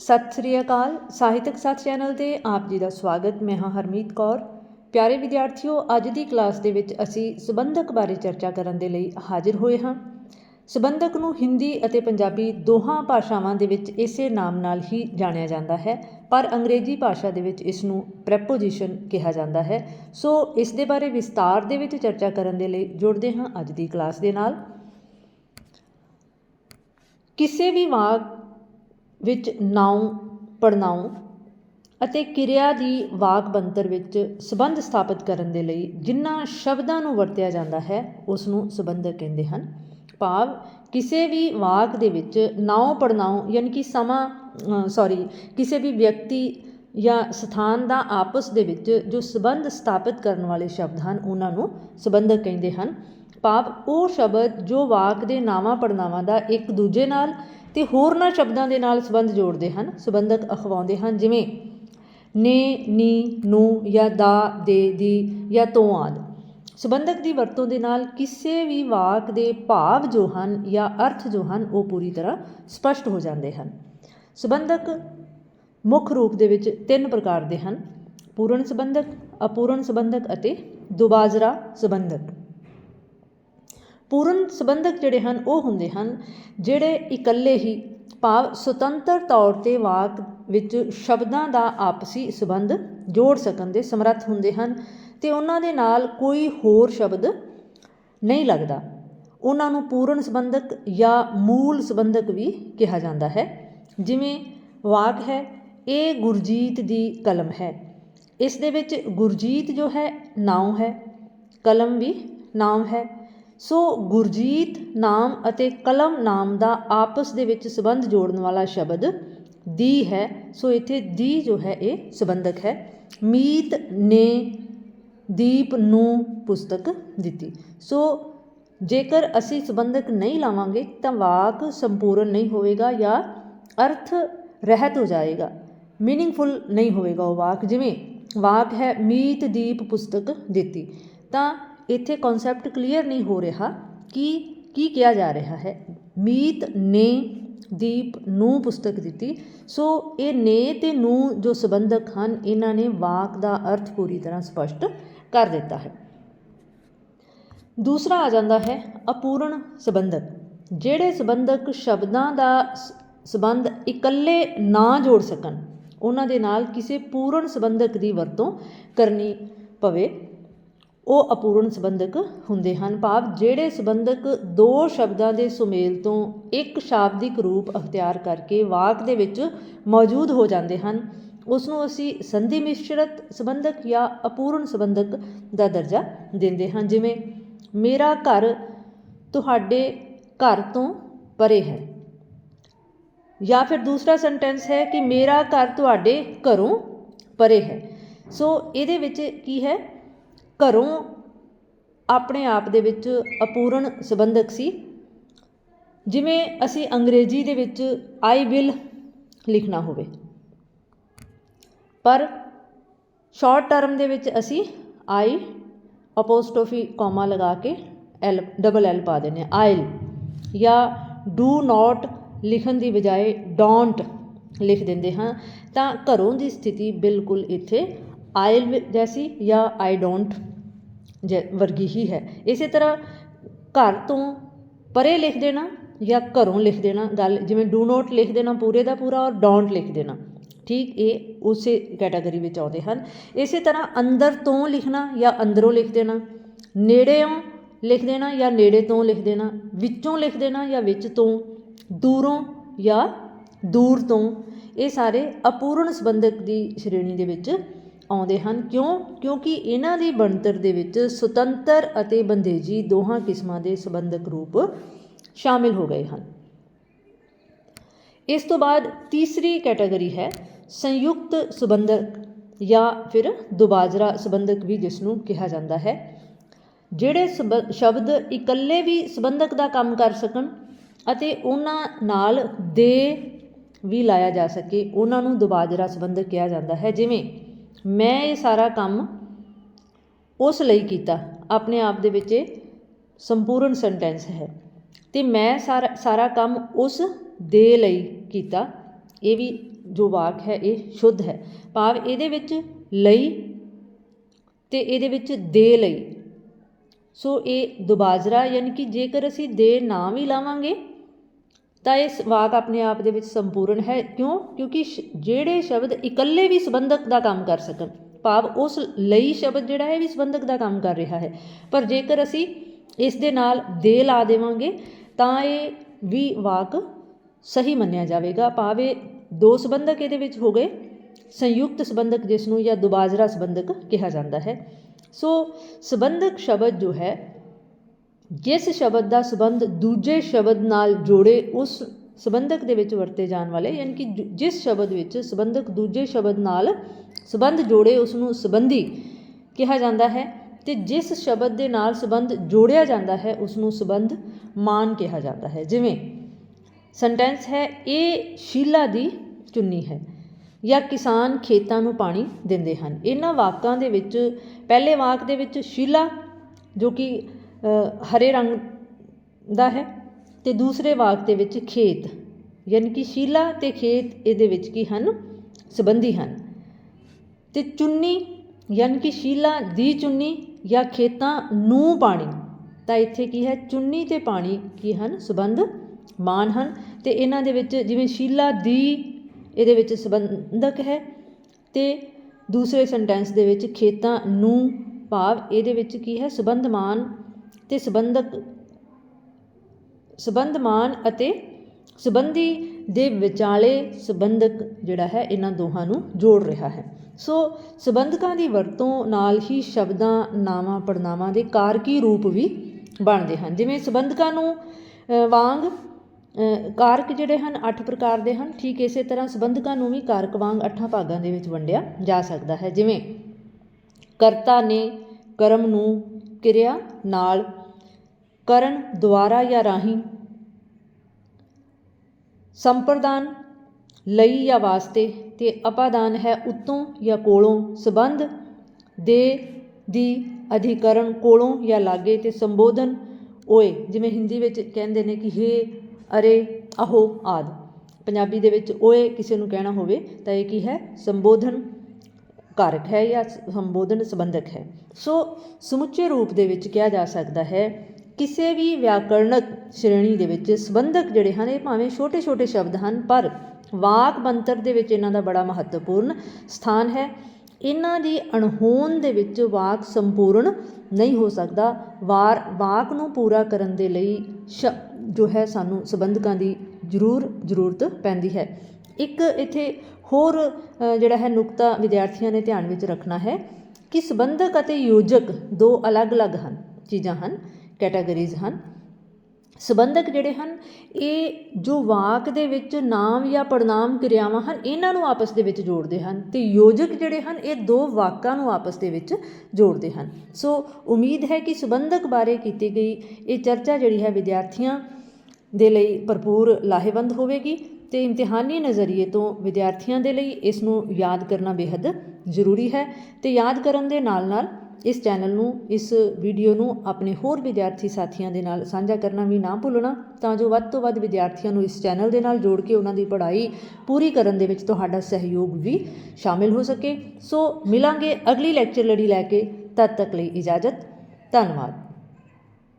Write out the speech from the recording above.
ਸਤਿ ਸ੍ਰੀ ਅਕਾਲ। ਸਾਹਿਤਕ ਸਾਥ ਚੈਨਲ ਤੇ ਆਪ ਜੀ ਦਾ ਸਵਾਗਤ। ਮੈਂ ਹਾਂ ਹਰਮੀਤ ਕੌਰ। ਪਿਆਰੇ ਵਿਦਿਆਰਥੀਓ, ਅੱਜ ਦੀ ਕਲਾਸ ਦੇ ਵਿੱਚ ਅਸੀਂ ਸਬੰਧਕ ਬਾਰੇ ਚਰਚਾ ਕਰਨ ਦੇ ਲਈ ਹਾਜ਼ਰ ਹੋਏ ਹਾਂ। ਸਬੰਧਕ ਨੂੰ ਹਿੰਦੀ ਅਤੇ ਪੰਜਾਬੀ ਦੋਹਾਂ ਭਾਸ਼ਾਵਾਂ ਦੇ ਵਿੱਚ ਇਸੇ ਨਾਮ ਨਾਲ ਹੀ ਜਾਣਿਆ ਜਾਂਦਾ ਹੈ, ਪਰ ਅੰਗਰੇਜ਼ੀ ਭਾਸ਼ਾ ਦੇ ਵਿੱਚ ਇਸ ਨੂੰ ਪ੍ਰੈਪੋਜੀਸ਼ਨ ਕਿਹਾ ਜਾਂਦਾ ਹੈ। ਸੋ, ਇਸ ਦੇ ਬਾਰੇ ਵਿਸਤਾਰ ਦੇ ਵਿੱਚ ਚਰਚਾ ਕਰਨ ਦੇ ਲਈ ਜੁੜਦੇ ਹਾਂ ਅੱਜ ਦੀ ਕਲਾਸ ਦੇ ਨਾਲ। ਕਿਸੇ ਵੀ ਵਾਕ ਵਿੱਚ ਨਾਉ ਪੜਨਾਉ ਅਤੇ ਕਿਰਿਆ ਦੀ ਵਾਕ ਬਣਤਰ ਵਿੱਚ ਸੰਬੰਧ ਸਥਾਪਿਤ ਕਰਨ ਦੇ ਲਈ ਜਿਨ੍ਹਾਂ ਸ਼ਬਦਾਂ ਨੂੰ ਵਰਤਿਆ ਜਾਂਦਾ ਹੈ ਉਸ ਨੂੰ ਸਬੰਧਕ ਕਹਿੰਦੇ ਹਨ। ਭਾਵ, ਕਿਸੇ ਵੀ ਵਾਕ ਦੇ ਵਿੱਚ ਨਾਉ ਪੜਨਾਉ ਯਾਨੀ ਕਿ ਸਮਾਂ ਸੌਰੀ ਕਿਸੇ ਵੀ ਵਿਅਕਤੀ ਜਾਂ ਸਥਾਨ ਦਾ ਆਪਸ ਦੇ ਵਿੱਚ ਜੋ ਸੰਬੰਧ ਸਥਾਪਿਤ ਕਰਨ ਵਾਲੇ ਸ਼ਬਦ ਹਨ, ਉਹਨਾਂ ਨੂੰ ਸਬੰਧਕ ਕਹਿੰਦੇ ਹਨ। ਭਾਵ ਉਹ ਸ਼ਬਦ ਜੋ ਵਾਕ ਦੇ ਨਾਵਾਂ ਪੜਨਾਵਾਂ ਦਾ ਇੱਕ ਦੂਜੇ ਨਾਲ ਤੇ ਹੋਰਨਾਂ ਸ਼ਬਦਾਂ ਦੇ ਨਾਲ ਸੰਬੰਧ ਜੋੜਦੇ ਹਨ, ਸੰਬੰਧਕ ਅਖਵਾਉਂਦੇ ਹਨ, ਜਿਵੇਂ ਨੇ, ਨੀ, ਨੂੰ ਜਾਂ ਦਾ, ਦੇ, ਦੀ ਜਾਂ ਤੋਂ ਆਦਿ। ਸੰਬੰਧਕ ਦੀ ਵਰਤੋਂ ਦੇ ਨਾਲ ਕਿਸੇ ਵੀ ਵਾਕ ਦੇ ਭਾਵ ਜੋ ਹਨ ਜਾਂ ਅਰਥ ਜੋ ਹਨ, ਉਹ ਪੂਰੀ ਤਰ੍ਹਾਂ ਸਪਸ਼ਟ ਹੋ ਜਾਂਦੇ ਹਨ। ਸੰਬੰਧਕ ਮੁੱਖ ਰੂਪ ਦੇ ਵਿੱਚ ਤਿੰਨ ਪ੍ਰਕਾਰ ਦੇ ਹਨ, ਪੂਰਨ ਸੰਬੰਧਕ, ਅਪੂਰਨ ਸੰਬੰਧਕ ਅਤੇ ਦੁਬਾਜ਼ਰਾ ਸੰਬੰਧਕ। ਪੂਰਨ ਸੰਬੰਧਕ ਜਿਹੜੇ ਹਨ, ਉਹ ਹੁੰਦੇ ਹਨ, ਜਿਹੜੇ ਇਕੱਲੇ ਹੀ ਭਾਵ ਸੁਤੰਤਰ ਤੌਰ ਤੇ ਵਾਕ ਵਿੱਚ ਸ਼ਬਦਾਂ ਦਾ ਆਪਸੀ ਸੰਬੰਧ ਜੋੜ ਸਕਣ ਦੇ ਸਮਰੱਥ ਹੁੰਦੇ ਹਨ ਤੇ ਉਹਨਾਂ ਦੇ ਨਾਲ ਕੋਈ ਹੋਰ ਸ਼ਬਦ ਨਹੀਂ ਲੱਗਦਾ। ਉਹਨਾਂ ਨੂੰ ਪੂਰਨ ਸੰਬੰਧਕ ਜਾਂ ਮੂਲ ਸੰਬੰਧਕ ਵੀ ਕਿਹਾ ਜਾਂਦਾ ਹੈ। ਜਿਵੇਂ ਵਾਕ ਹੈ, ਇਹ ਗੁਰਜੀਤ ਦੀ ਕਲਮ ਹੈ। ਇਸ ਦੇ ਵਿੱਚ ਗੁਰਜੀਤ ਜੋ ਹੈ ਨਾਮ ਹੈ। ਕਲਮ ਵੀ ਨਾਮ ਹੈ। ਸੋ ਗੁਰਜੀਤ ਨਾਮ ਅਤੇ ਕਲਮ ਨਾਮ ਦਾ ਆਪਸ ਦੇ ਵਿੱਚ ਸੰਬੰਧ ਜੋੜਨ ਵਾਲਾ ਸ਼ਬਦ ਦੀ ਹੈ। ਸੋ ਇੱਥੇ ਦੀ ਜੋ ਹੈ ਇਹ ਸੰਬੰਧਕ ਹੈ। ਮੀਤ ਨੇ ਦੀਪ ਨੂੰ ਪੁਸਤਕ ਦਿੱਤੀ। ਸੋ ਜੇਕਰ ਅਸੀਂ ਸੰਬੰਧਕ ਨਹੀਂ ਲਾਵਾਂਗੇ ਤਾਂ ਵਾਕ ਸੰਪੂਰਨ ਨਹੀਂ ਹੋਵੇਗਾ ਜਾਂ ਅਰਥ ਰਹਿਤ ਹੋ ਜਾਏਗਾ। ਮੀਨਿੰਗਫੁਲ ਨਹੀਂ ਹੋਵੇਗਾ ਉਹ ਵਾਕ। ਜਿਵੇਂ ਵਾਕ ਹੈ ਮੀਤ ਦੀਪ ਪੁਸਤਕ ਦਿੱਤੀ। ਤਾਂ ਇੱਥੇ ਕਨਸੈਪਟ ਕਲੀਅਰ ਨਹੀਂ ਹੋ ਰਿਹਾ ਕਿ ਕੀ ਕਿਹਾ ਜਾ ਰਿਹਾ ਹੈ। ਮੀਤ ਨੇ ਦੀਪ ਨੂੰ ਪੁਸਤਕ ਦਿੱਤੀ। ਸੋ ਇਹ ਨੇ ਤੇ ਨੂੰ ਜੋ ਸੰਬੰਧਕ ਹਨ, ਇਹਨਾਂ ਨੇ ਵਾਕ ਦਾ ਅਰਥ ਪੂਰੀ ਤਰ੍ਹਾਂ ਸਪਸ਼ਟ ਕਰ ਦਿੱਤਾ ਹੈ। ਦੂਸਰਾ ਆ ਜਾਂਦਾ ਹੈ ਅਪੂਰਨ ਸੰਬੰਧਕ। ਜਿਹੜੇ ਸੰਬੰਧਕ ਸ਼ਬਦਾਂ ਦਾ ਸੰਬੰਧ ਇਕੱਲੇ ਨਾ ਜੋੜ ਸਕਣ, ਉਹਨਾਂ ਦੇ ਨਾਲ ਕਿਸੇ ਪੂਰਨ ਸੰਬੰਧਕ ਦੀ ਵਰਤੋਂ ਕਰਨੀ ਪਵੇ। ਉਹ ਅਪੂਰਨ ਸੰਬੰਧਕ ਹੁੰਦੇ ਹਨ। ਭਾਵ ਜਿਹੜੇ ਸੰਬੰਧਕ ਦੋ ਸ਼ਬਦਾਂ ਦੇ ਸੁਮੇਲ ਤੋਂ ਇੱਕ ਸ਼ਾਬਦਿਕ ਰੂਪ ਅਖਤਿਆਰ ਕਰਕੇ ਵਾਕ ਦੇ ਵਿੱਚ ਮੌਜੂਦ ਹੋ ਜਾਂਦੇ ਹਨ ਉਸ ਨੂੰ ਅਸੀਂ ਸੰਧੀ ਮਿਸ਼ਰਤ ਸੰਬੰਧਕ ਜਾਂ ਅਪੂਰਨ ਸੰਬੰਧਕ ਦਾ ਦਰਜਾ ਦਿੰਦੇ ਹਾਂ। ਜਿਵੇਂ, ਮੇਰਾ ਘਰ ਤੁਹਾਡੇ ਘਰ ਤੋਂ ਪਰੇ ਹੈ। ਜਾਂ ਫਿਰ ਦੂਸਰਾ ਸੈਂਟੈਂਸ ਹੈ ਕਿ, ਮੇਰਾ ਘਰ ਤੁਹਾਡੇ ਘਰੋਂ ਪਰੇ ਹੈ। ਸੋ ਇਹਦੇ ਵਿੱਚ ਕੀ ਹੈ? ਘਰੋਂ ਆਪਣੇ ਆਪ ਦੇ ਵਿੱਚ ਅਪੂਰਨ ਸੰਬੰਧਕ ਸੀ। ਜਿਵੇਂ ਅਸੀਂ ਅੰਗਰੇਜ਼ੀ ਦੇ ਵਿੱਚ ਆਈ ਵਿਲ ਲਿਖਣਾ ਹੋਵੇ। ਪਰ ਸ਼ਾਰਟ ਟਰਮ ਦੇ ਵਿੱਚ ਅਸੀਂ ਆਈ ਅਪੋਸਟੋਫੀ ਕੋਮਾ ਲਗਾ ਕੇ ਐਲ ਡਬਲ ਐਲ ਪਾ ਦਿੰਦੇ ਆ ਆਇਲ ਜਾਂ ਡੂ ਨਾਟ ਲਿਖਣ ਦੀ ਬਜਾਏ ਡੋਂਟ ਲਿਖ ਦਿੰਦੇ ਹਾਂ। ਤਾਂ ਘਰੋਂ ਦੀ ਸਥਿਤੀ ਬਿਲਕੁਲ ਇੱਥੇ ਆਇਲ ਜੈਸੀ ਜਾਂ ਆਈ ਡੋਂਟ ਜੈ ਵਰਗੀ ਹੀ ਹੈ। ਇਸੇ ਤਰ੍ਹਾਂ ਘਰ ਤੋਂ ਪਰੇ ਲਿਖ ਦੇਣਾ ਜਾਂ ਘਰੋਂ ਲਿਖ ਦੇਣਾ ਗੱਲ, ਜਿਵੇਂ ਡੂ ਨੋਟ ਲਿਖ ਦੇਣਾ ਪੂਰੇ ਦਾ ਪੂਰਾ ਔਰ ਡੋਂਟ ਲਿਖ ਦੇਣਾ। ਠੀਕ, ਇਹ ਉਸੇ ਕੈਟਾਗਰੀ ਵਿੱਚ ਆਉਂਦੇ ਹਨ। ਇਸੇ ਤਰ੍ਹਾਂ ਅੰਦਰ ਤੋਂ ਲਿਖਣਾ ਜਾਂ ਅੰਦਰੋਂ ਲਿਖ ਦੇਣਾ ਨੇੜੇੋਂ ਲਿਖ ਦੇਣਾ ਜਾਂ ਨੇੜੇ ਤੋਂ ਲਿਖ ਦੇਣਾ, ਵਿੱਚੋਂ ਲਿਖ ਦੇਣਾ ਜਾਂ ਵਿੱਚ ਤੋਂ, ਦੂਰੋਂ ਜਾਂ ਦੂਰ ਤੋਂ, ਇਹ ਸਾਰੇ ਅਪੂਰਨ ਸੰਬੰਧਕ ਦੀ ਸ਼੍ਰੇਣੀ ਦੇ ਵਿੱਚ ਆਉਂਦੇ ਹਨ। ਕਿਉਂ? ਕਿਉਂਕਿ ਇਹਨਾਂ ਦੀ ਬਣਤਰ ਦੇ ਵਿੱਚ ਸੁਤੰਤਰ ਅਤੇ ਬੰਦੇਜੀ ਦੋਹਾਂ ਕਿਸਮਾਂ ਦੇ ਸੰਬੰਧਕ ਰੂਪ ਸ਼ਾਮਿਲ ਹੋ ਗਏ ਹਨ। ਇਸ ਤੋਂ ਬਾਅਦ ਤੀਸਰੀ ਕੈਟਾਗਰੀ ਹੈ ਸੰਯੁਕਤ ਸੰਬੰਧਕ ਜਾਂ ਫਿਰ ਦੁਬਾਜਰਾ ਸੰਬੰਧਕ ਵੀ ਜਿਸ ਨੂੰ ਕਿਹਾ ਜਾਂਦਾ ਹੈ। ਜਿਹੜੇ ਸ਼ਬਦ ਇਕੱਲੇ ਵੀ ਸੰਬੰਧਕ ਦਾ ਕੰਮ ਕਰ ਸਕਣ ਅਤੇ ਉਹਨਾਂ ਨਾਲ ਦੇ ਵੀ ਲਾਇਆ ਜਾ ਸਕੇ, ਉਹਨਾਂ ਨੂੰ ਦੁਬਾਜਰਾ ਸੰਬੰਧਕ ਕਿਹਾ ਜਾਂਦਾ ਹੈ। ਜਿਵੇਂ ਮੈਂ ਇਹ ਸਾਰਾ ਕੰਮ ਉਸ ਲਈ ਕੀਤਾ, ਆਪਣੇ ਆਪ ਦੇ ਵਿੱਚ ਇਹ ਸੰਪੂਰਨ ਸੈਂਟੈਂਸ ਹੈ। ਅਤੇ ਮੈਂ ਸਾਰਾ ਸਾਰਾ ਕੰਮ ਉਸ ਦੇ ਲਈ ਕੀਤਾ। ਇਹ ਵੀ ਜੋ ਵਾਕ ਹੈ, ਇਹ ਸ਼ੁੱਧ ਹੈ। ਭਾਵ ਇਹਦੇ ਵਿੱਚ ਲਈ ਤੇ ਇਹਦੇ ਵਿੱਚ ਦੇ ਲਈ। ਸੋ ਇਹ ਦੁਬਾਜਰਾ, ਯਾਨੀ ਕਿ ਜੇਕਰ ਅਸੀਂ ਦੇ ਨਾ ਵੀ ਲਾਵਾਂਗੇ ਤਾਂ ਇਸ ਵਾਕ ਆਪਣੇ ਆਪ ਦੇ ਵਿੱਚ ਸੰਪੂਰਨ ਹੈ। ਕਿਉਂ? ਕਿਉਂਕਿ ਸ਼- ਜਿਹੜੇ ਸ਼ਬਦ ਇਕੱਲੇ ਵੀ ਸੰਬੰਧਕ ਦਾ ਕੰਮ ਕਰ ਸਕਣ, ਭਾਵ ਉਸ ਲਈ ਸ਼ਬਦ ਜਿਹੜਾ ਹੈ ਵੀ ਸੰਬੰਧਕ ਦਾ ਕੰਮ ਕਰ ਰਿਹਾ ਹੈ। ਪਰ ਜੇਕਰ ਅਸੀਂ ਇਸ ਦੇ ਨਾਲ ਦੇ ਲਾ ਦੇਵਾਂਗੇ, ਤਾਂ ਇਹ ਵੀ ਵਾਕ ਸਹੀ ਮੰਨਿਆ ਜਾਵੇਗਾ। ਭਾਵ ਇਹ ਦੋ ਸੰਬੰਧਕ ਇਹਦੇ ਵਿੱਚ ਹੋ ਗਏ, ਸੰਯੁਕਤ ਸੰਬੰਧਕ ਜਿਸ ਨੂੰ ਜਾਂ ਦੁਬਾਜਰਾ ਸੰਬੰਧਕ ਕਿਹਾ ਜਾਂਦਾ ਹੈ। ਸੋ ਸੰਬੰਧਕ ਸ਼ਬਦ ਜੋ ਹੈ ਜਿਸ ਸ਼ਬਦ ਦਾ ਸੰਬੰਧ ਦੂਜੇ ਸ਼ਬਦ ਨਾਲ ਜੋੜੇ, ਉਸ ਸੰਬੰਧਕ ਦੇ ਵਿੱਚ ਵਰਤੇ ਜਾਣ ਵਾਲੇ, ਯਾਨੀ ਕਿ ਜਿਸ ਸ਼ਬਦ ਵਿੱਚ ਸੰਬੰਧਕ ਦੂਜੇ ਸ਼ਬਦ ਨਾਲ ਸੰਬੰਧ ਜੋੜੇ ਉਸ ਨੂੰ ਸੰਬੰਧੀ ਕਿਹਾ ਜਾਂਦਾ ਹੈ ਤੇ ਜਿਸ ਸ਼ਬਦ ਦੇ ਨਾਲ ਸੰਬੰਧ ਜੋੜਿਆ ਜਾਂਦਾ ਹੈ ਉਸ ਨੂੰ ਸੰਬੰਧ ਮਾਨ ਕਿਹਾ ਜਾਂਦਾ ਹੈ। ਜਿਵੇਂ ਸੈਂਟੈਂਸ ਹੈ, ਇਹ ਸ਼ੀਲਾ ਦੀ ਚੁੰਨੀ ਹੈ ਜਾਂ ਕਿਸਾਨ ਖੇਤਾਂ ਨੂੰ ਪਾਣੀ ਦਿੰਦੇ ਹਨ। ਇਹਨਾਂ ਵਾਕਾਂ ਦੇ ਵਿੱਚ, ਪਹਿਲੇ ਵਾਕ ਦੇ ਵਿੱਚ ਸ਼ੀਲਾ ਜੋ ਕਿ ਹਰੇ ਰੰਗ ਦਾ ਹੈ ਅਤੇ ਦੂਸਰੇ ਵਾਕ ਦੇ ਵਿੱਚ ਖੇਤ, ਯਾਨੀ ਕਿ ਸ਼ੀਲਾ ਅਤੇ ਖੇਤ ਇਹਦੇ ਵਿੱਚ ਕੀ ਹਨ? ਸੰਬੰਧੀ ਹਨ। ਅਤੇ ਚੁੰਨੀ, ਯਾਨੀ ਕਿ ਸ਼ੀਲਾ ਦੀ ਚੁੰਨੀ ਜਾਂ ਖੇਤਾਂ ਨੂੰ ਪਾਣੀ, ਤਾਂ ਇੱਥੇ ਕੀ ਹੈ? ਚੁੰਨੀ ਤੇ ਪਾਣੀ ਕੀ ਹਨ? ਸੰਬੰਧ ਮਾਨ ਹਨ। ਤੇ ਇਹਨਾਂ ਦੇ ਵਿੱਚ ਜਿਵੇਂ ਸ਼ੀਲਾ ਦੀ ਇਹਦੇ ਵਿੱਚ ਸੰਬੰਧਕ ਹੈ ਤੇ ਦੂਸਰੇ ਸੈਂਟੈਂਸ ਦੇ ਵਿੱਚ ਖੇਤਾਂ ਨੂੰ ਭਾਵ ਇਹਦੇ ਵਿੱਚ ਕੀ ਹੈ? ਸੰਬੰਧ ਮਾਨ ਤੇ ਸੰਬੰਧਕ, ਸੰਬੰਧਮਾਨ ਅਤੇ ਸੰਬੰਧੀ ਦੇ ਵਿਚਾਲੇ ਸੰਬੰਧਕ ਜਿਹੜਾ ਹੈ, ਇਹਨਾਂ ਦੋਹਾਂ ਨੂੰ ਜੋੜ ਰਿਹਾ ਹੈ। ਸੋ ਸੰਬੰਧਕਾਂ ਦੀ ਵਰਤੋਂ ਨਾਲ ਹੀ ਸ਼ਬਦਾਂ, ਨਾਵਾਂ ਪੜਨਾਵਾਂ ਦੇ ਕਾਰਕੀ ਰੂਪ ਵੀ ਬਣਦੇ ਹਨ। ਜਿਵੇਂ ਸੰਬੰਧਕਾਂ ਨੂੰ ਵਾਂਗ ਕਾਰਕ ਜਿਹੜੇ ਹਨ 8 ਪ੍ਰਕਾਰ ਦੇ ਹਨ। ਠੀਕ ਇਸੇ ਤਰ੍ਹਾਂ ਸੰਬੰਧਕਾਂ ਨੂੰ ਵੀ ਕਾਰਕ ਵਾਂਗ 8 ਭਾਗਾਂ ਦੇ ਵਿੱਚ ਵੰਡਿਆ ਜਾ ਸਕਦਾ ਹੈ। ਜਿਵੇਂ ਕਰਤਾ ਨੇ ਕਰਮ ਨੂੰ ਕਿਰਿਆ ਨਾਲ ਕਰਨ ਦੁਆਰਾ ਜਾਂ ਰਾਹੀਂ ਸੰਪਰਦਾਨ ਲਈ ਜਾਂ ਵਾਸਤੇ ਤੇ ਅਪਾਦਾਨ ਹੈ ਉਤੋਂ ਜਾਂ ਕੋਲੋਂ ਸੰਬੰਧ ਦੇ ਦੀ ਅਧਿਕਰਨ ਕੋਲੋਂ ਜਾਂ ਲਾਗੇ ਤੇ ਸੰਬੋਧਨ ਓਏ, ਜਿਵੇਂ ਹਿੰਦੀ ਵਿੱਚ ਕਹਿੰਦੇ ਨੇ ਕਿ ਹੇ, ਅਰੇ, ਅਹੋ ਆਦ। ਪੰਜਾਬੀ ਦੇ ਵਿੱਚ ਓਏ ਕਿਸੇ ਨੂੰ ਕਹਿਣਾ ਹੋਵੇ ਤਾਂ ਇਹ ਕੀ ਹੈ? ਸੰਬੋਧਨ ਕਾਰਕ ਹੈ ਜਾਂ ਸੰਬੋਧਨ ਸੰਬੰਧਕ ਹੈ। ਸੋ ਸਮੁੱਚੇ ਰੂਪ ਦੇ ਵਿੱਚ ਕਿਹਾ ਜਾ ਸਕਦਾ ਹੈ ਕਿਸੇ ਵੀ ਵਿਆਕਰਣਕ ਸ਼੍ਰੇਣੀ ਦੇ ਵਿੱਚ ਸੰਬੰਧਕ ਜਿਹੜੇ ਹਨ, ਇਹ ਭਾਵੇਂ ਛੋਟੇ-ਛੋਟੇ ਸ਼ਬਦ ਹਨ, ਪਰ ਵਾਕ ਬਣਤਰ ਦੇ ਵਿੱਚ ਇਹਨਾਂ ਦਾ ਬੜਾ ਮਹੱਤਵਪੂਰਨ ਸਥਾਨ ਹੈ। ਇਹਨਾਂ ਦੀ ਅਣਹੋਂਦ ਦੇ ਵਿੱਚ ਵਾਕ ਸੰਪੂਰਨ ਨਹੀਂ ਹੋ ਸਕਦਾ। ਵਾਰ, ਵਾਕ ਨੂੰ ਪੂਰਾ ਕਰਨ ਦੇ ਲਈ ਸ਼, ਜੋ ਹੈ, ਸਾਨੂੰ ਸੰਬੰਧਕਾਂ ਦੀ ਜ਼ਰੂਰ ਜ਼ਰੂਰਤ ਪੈਂਦੀ ਹੈ। ਇੱਕ ਇੱਥੇ ਹੋਰ ਜਿਹੜਾ ਹੈ, ਨੁਕਤਾ ਵਿਦਿਆਰਥੀਆਂ ਨੇ ਧਿਆਨ ਵਿੱਚ ਰੱਖਣਾ ਹੈ ਕਿ ਸੰਬੰਧਕ ਅਤੇ ਯੋਜਕ ਦੋ ਅਲੱਗ-ਅਲੱਗ ਹਨ, ਚੀਜ਼ਾਂ ਹਨ। ਕੈਟਾਗਰੀਜ਼ ਹਨ। ਸੰਬੰਧਕ ਜਿਹੜੇ ਹਨ, ਇਹ ਜੋ ਵਾਕ ਦੇ ਵਿੱਚ ਨਾਮ ਜਾਂ ਪੜਨਾਮ ਕਿਰਿਆਵਾਂ ਹਨ, ਇਹਨਾਂ ਨੂੰ ਆਪਸ ਦੇ ਵਿੱਚ ਜੋੜਦੇ ਹਨ ਤੇ ਯੋਜਕ ਜਿਹੜੇ ਹਨ, ਇਹ ਦੋ ਵਾਕਾਂ ਨੂੰ ਆਪਸ ਦੇ ਵਿੱਚ ਜੋੜਦੇ ਹਨ। ਸੋ ਉਮੀਦ ਹੈ ਕਿ ਸੰਬੰਧਕ ਬਾਰੇ ਕੀਤੀ ਗਈ ਇਹ ਚਰਚਾ ਜਿਹੜੀ ਹੈ ਵਿਦਿਆਰਥੀਆਂ ਦੇ ਲਈ ਭਰਪੂਰ ਲਾਹੇਵੰਦ ਹੋਵੇਗੀ ਤੇ ਇਮਤਿਹਾਨੀ ਨਜ਼ਰੀਏ ਤੋਂ ਵਿਦਿਆਰਥੀਆਂ ਦੇ ਲਈ ਇਸ ਨੂੰ ਯਾਦ ਕਰਨਾ ਬੇहद ਜ਼ਰੂਰੀ ਹੈ ਤੇ ਯਾਦ ਕਰਨ ਦੇ ਨਾਲ-ਨਾਲ ਇਸ ਚੈਨਲ ਨੂੰ, ਇਸ ਵੀਡੀਓ ਨੂੰ ਆਪਣੇ ਹੋਰ ਵਿਦਿਆਰਥੀ ਸਾਥੀਆਂ ਦੇ ਨਾਲ ਸਾਂਝਾ ਕਰਨਾ ਵੀ ਨਾ ਭੁੱਲਣਾ, ਤਾਂ ਜੋ ਵੱਧ ਤੋਂ ਵੱਧ ਵਿਦਿਆਰਥੀਆਂ ਨੂੰ ਇਸ ਚੈਨਲ ਦੇ ਨਾਲ ਜੋੜ ਕੇ ਉਹਨਾਂ ਦੀ ਪੜ੍ਹਾਈ ਪੂਰੀ ਕਰਨ ਦੇ ਵਿੱਚ ਤੁਹਾਡਾ ਸਹਿਯੋਗ ਵੀ ਸ਼ਾਮਿਲ ਹੋ ਸਕੇ। ਸੋ ਮਿਲਾਂਗੇ ਅਗਲੀ ਲੈਕਚਰ ਲੜੀ ਲੈ ਕੇ, ਤਦ ਤੱਕ ਲਈ ਇਜਾਜ਼ਤ, ਧੰਨਵਾਦ।